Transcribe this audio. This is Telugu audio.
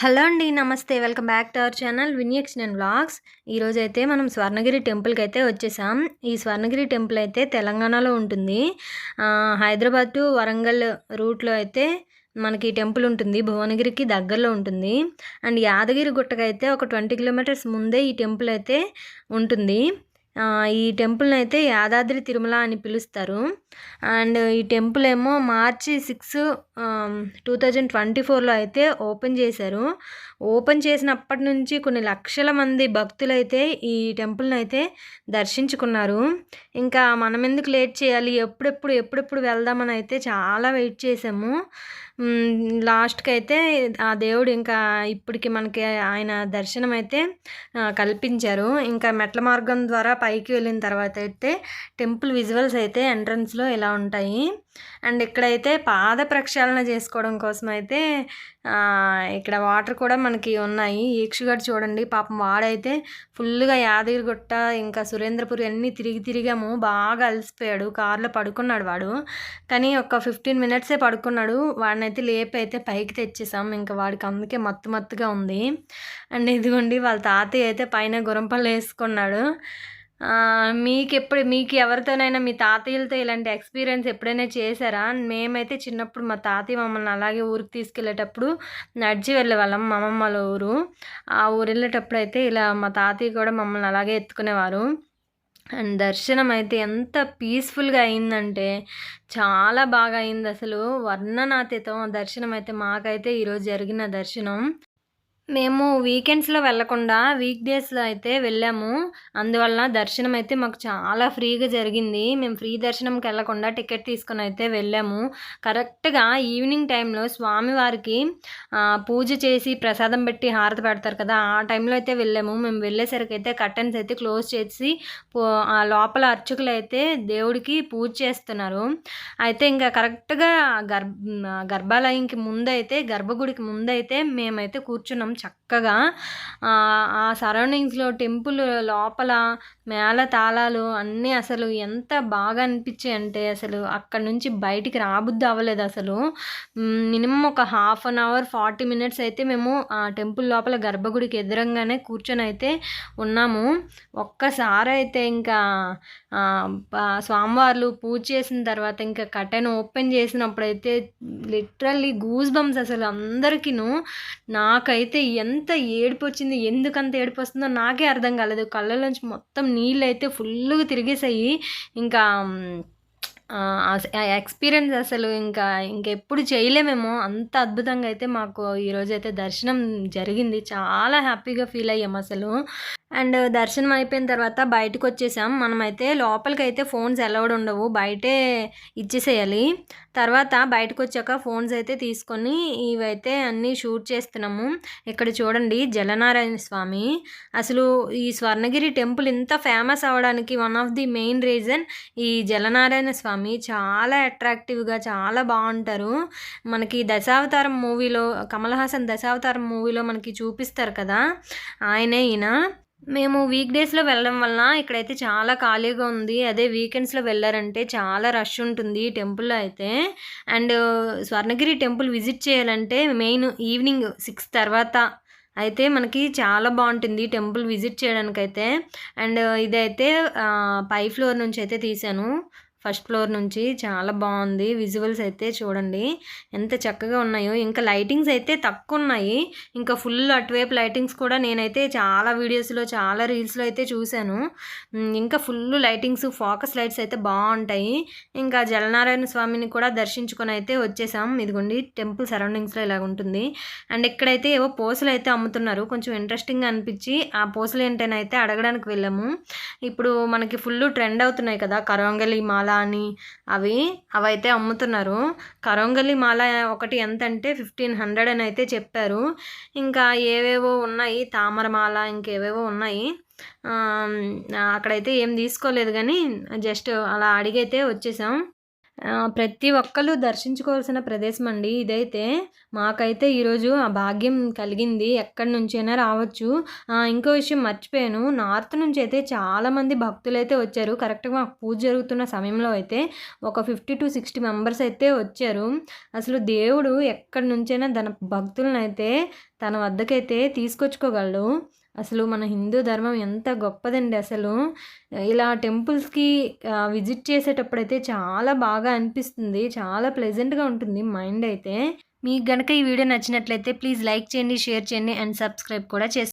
హలో అండి నమస్తే. Welcome back to our channel వినియక్షన్ vlogs. ఈరోజు అయితే మనం స్వర్ణగిరి టెంపుల్కి అయితే వచ్చేసాం. ఈ స్వర్ణగిరి టెంపుల్ అయితే తెలంగాణలో ఉంటుంది. హైదరాబాద్ టు వరంగల్ రూట్లో అయితే మనకి టెంపుల్ ఉంటుంది. భువనగిరికి దగ్గరలో ఉంటుంది. అండ్ యాదగిరి గుట్టకైతే ఒక ట్వంటీ కిలోమీటర్స్ ముందే ఈ టెంపుల్ అయితే ఉంటుంది. ఈ టెంపుల్ని అయితే యాదాద్రి తిరుమల అని పిలుస్తారు. అండ్ ఈ టెంపుల్ ఏమో March six two thousand twenty ఫోర్లో అయితే ఓపెన్ చేశారు. ఓపెన్ చేసినప్పటి నుంచి కొన్ని లక్షల మంది భక్తులు అయితే ఈ టెంపుల్ని అయితే దర్శించుకున్నారు. ఇంకా మనం ఎందుకు లేట్ చేయాలి? ఎప్పుడెప్పుడు ఎప్పుడెప్పుడు వెళ్దామని అయితే చాలా వెయిట్ చేసాము లాస్ట్కి అయితే ఆ దేవుడు ఇంకా ఇప్పటికి మనకి ఆయన దర్శనం అయితే కల్పించారు. ఇంకా మెట్ల మార్గం ద్వారా పైకి వెళ్ళిన తర్వాత అయితే టెంపుల్ విజువల్స్ అయితే ఎంట్రన్స్లో ఇలా ఉంటాయి. అండ్ ఇక్కడైతే పాద ప్రక్షాళన చేసుకోవడం కోసం అయితే ఇక్కడ వాటర్ కూడా మనకి ఉన్నాయి. ఈక్షుగడ్ చూడండి పాపం వాడైతే ఫుల్గా యాదగిరిగుట్ట ఇంకా సురేంద్రపురి అన్నీ తిరిగి తిరిగాము. బాగా అలసిపోయాడు. కారులో పడుకున్నాడు వాడు. కానీ ఒక ఫిఫ్టీన్ మినిట్సే పడుకున్నాడు. వాడినైతే లేపి అయితే పైకి తెచ్చేసాం. ఇంకా వాడికి అందుకే మత్తు మత్తుగా ఉంది. అండ్ ఇదిగోండి వాళ్ళ తాతయ్య అయితే పైన గురంపల్లి వేసుకున్నాడు. మీకు ఎప్పుడు మీకు ఎవరితోనైనా మీ తాతయ్యలతో ఇలాంటి ఎక్స్పీరియన్స్ ఎప్పుడైనా చేశారా? మేమైతే చిన్నప్పుడు మా తాతయ్య మమ్మల్ని అలాగే ఊరికి తీసుకెళ్ళేటప్పుడు నడిచి వెళ్ళేవాళ్ళం మా అమ్మమ్మ వాళ్ళ ఊరు. ఆ ఊరు వెళ్ళేటప్పుడు అయితే ఇలా మా తాతయ్య కూడా మమ్మల్ని అలాగే ఎత్తుకునేవారు. అండ్ దర్శనం అయితే ఎంత పీస్ఫుల్గా అయిందంటే చాలా బాగా అయింది అసలు వర్ణనాతీతం దర్శనం అయితే మాకైతే ఈరోజు జరిగిన దర్శనం. మేము వీకెండ్స్లో వెళ్ళకుండా వీక్ డేస్లో అయితే వెళ్ళాము. అందువల్ల దర్శనం అయితే మాకు చాలా ఫ్రీగా జరిగింది. మేము ఫ్రీ దర్శనంకి వెళ్ళకుండా టికెట్ తీసుకొని అయితే వెళ్ళాము. కరెక్ట్గా ఈవినింగ్ టైంలో స్వామివారికి పూజ చేసి ప్రసాదం పెట్టి హారతి పెడతారు కదా ఆ టైంలో అయితే వెళ్ళాము. మేము వెళ్ళేసరికి అయితే కర్టన్స్ అయితే క్లోజ్ చేసి పో- ఆ లోపల అర్చకులు అయితే దేవుడికి పూజ చేస్తున్నారు. అయితే ఇంకా కరెక్ట్గా గర్భ గర్భాలయంకి ముందైతే గర్భగుడికి ముందైతే మేమైతే కూర్చున్నాం. చక్కగా ఆ, సరౌండింగ్స్లో టెంపుల్ లోపల మేళ తాళాలు అన్నీ అసలు ఎంత బాగా అనిపించాయి అంటే అసలు అక్కడ నుంచి బయటికి రాబుద్ది అవ్వలేదు అసలు. మినిమం ఒక half an hour forty minutes అయితే మేము ఆ టెంపుల్ లోపల గర్భగుడికి ఎదురంగానే కూర్చొని అయితే ఉన్నాము. ఒక్కసారి అయితే ఇంకా స్వామివార్లు పూజ చేసిన తర్వాత ఇంకా కటన్ ఓపెన్ చేసినప్పుడు అయితే లిటరల్లీ గూస్ బంప్స్ అసలు అందరికీను నాకైతే ఎంత ఏడుపు వచ్చింది ఎందుకంత ఏడుపు వస్తుందో నాకే అర్థం కాలేదు. కళ్ళలోంచి మొత్తం నీళ్ళు అయితే ఫుల్గా తిరిగేసాయి ఇంకా ఎక్స్పీరియన్స్ అసలు ఇంకా ఇంకెప్పుడు చేయలేమేమో. అంత అద్భుతంగా అయితే మాకు ఈరోజు అయితే దర్శనం జరిగింది. చాలా హ్యాపీగా ఫీల్ అయ్యాము అసలు. అండ్ దర్శనం అయిపోయిన తర్వాత బయటకు వచ్చేసాం మనమైతే లోపలికి అయితే ఫోన్స్ అలౌడ్ ఉండవు. బయటే ఇచ్చేసేయాలి. తర్వాత బయటకు వచ్చాక ఫోన్స్ అయితే తీసుకొని ఇవైతే అన్నీ షూట్ చేస్తున్నాము. ఇక్కడ చూడండి జలనారాయణ స్వామి. అసలు ఈ స్వర్ణగిరి టెంపుల్ ఇంత ఫేమస్ అవ్వడానికి one of the main reason ఈ జలనారాయణ స్వామి చాలా అట్రాక్టివ్గా చాలా బాగుంటారు. మనకి దశావతారం మూవీలో కమల్ హాసన్ దశావతారం మూవీలో మనకి చూపిస్తారు కదా. ఆయనే ఈయన. మేము వీక్ డేస్లో వెళ్ళడం వల్ల ఇక్కడైతే చాలా ఖాళీగా ఉంది. అదే వీకెండ్స్లో వెళ్ళారంటే చాలా రష్ ఉంటుంది ఈ టెంపుల్లో అయితే. And uh, Swarnagiri temple visit చేయాలంటే మెయిన్ ఈవినింగ్ సిక్స్ తర్వాత అయితే మనకి చాలా బాగుంటుంది టెంపుల్ విజిట్ చేయడానికైతే. అండ్ uh, ఇదైతే uh, పై ఫ్లోర్ నుంచి అయితే తీశాను. ఫస్ట్ ఫ్లోర్ నుంచి చాలా బాగుంది. విజువల్స్ అయితే చూడండి. ఎంత చక్కగా ఉన్నాయో. ఇంకా లైటింగ్స్ అయితే తక్కువ ఉన్నాయి ఇంకా ఫుల్ అటువైపు లైటింగ్స్ కూడా నేనైతే చాలా వీడియోస్లో చాలా రీల్స్లో అయితే చూశాను. ఇంకా ఫుల్ లైటింగ్స్ ఫోకస్ లైట్స్ అయితే బాగుంటాయి. ఇంకా జలనారాయణ స్వామిని కూడా దర్శించుకొని అయితే వచ్చేసాం. ఇదిగోండి టెంపుల్ సరౌండింగ్స్లో ఇలా ఉంటుంది. అండ్ ఇక్కడైతే ఏవో పూసలు అయితే అమ్ముతున్నారు. కొంచెం ఇంట్రెస్టింగ్ అనిపించి ఆ పూసలు ఏంటనైతే అడగడానికి వెళ్ళాము. ఇప్పుడు మనకి ఫుల్ ట్రెండ్ అవుతున్నాయి కదా. కరంగలి మాల అని అవి అవైతే అమ్ముతున్నారు. కరంగలి మాల ఒకటి ఎంత అంటే ఫిఫ్టీన్ హండ్రెడ్ అని అయితే చెప్పారు. ఇంకా ఏవేవో ఉన్నాయి తామరమాల ఇంకేవేవో ఉన్నాయి. అక్కడైతే ఏం తీసుకోలేదు కానీ జస్ట్ అలా అడిగైతే వచ్చేసాం. ప్రతి ఒక్కరు దర్శించుకోవాల్సిన ప్రదేశం అండి ఇదైతే మాకైతే ఈరోజు ఆ భాగ్యం కలిగింది. ఎక్కడి నుంచైనా రావచ్చు. ఇంకో విషయం మర్చిపోయాను. నార్త్ నుంచి అయితే చాలామంది భక్తులు అయితే వచ్చారు. కరెక్ట్గా మాకు పూజ జరుగుతున్న సమయంలో అయితే ఒక ఫిఫ్టీ టు సిక్స్టీ మెంబర్స్ అయితే వచ్చారు. అసలు దేవుడు ఎక్కడి నుంచైనా తన భక్తులను అయితే తన వద్దకైతే తీసుకొచ్చుకోగలడు. అసలు మన హిందూ ధర్మం ఎంత గొప్పదండి అసలు. ఇలా టెంపుల్స్కి విజిట్ చేసేటప్పుడు అయితే చాలా బాగా అనిపిస్తుంది. చాలా ప్లెజెంట్గా ఉంటుంది మైండ్ అయితే. మీకు గనక ఈ వీడియో నచ్చినట్లయితే ప్లీజ్ లైక్ చేయండి షేర్ చేయండి అండ్ సబ్స్క్రైబ్ కూడా చేసుకోండి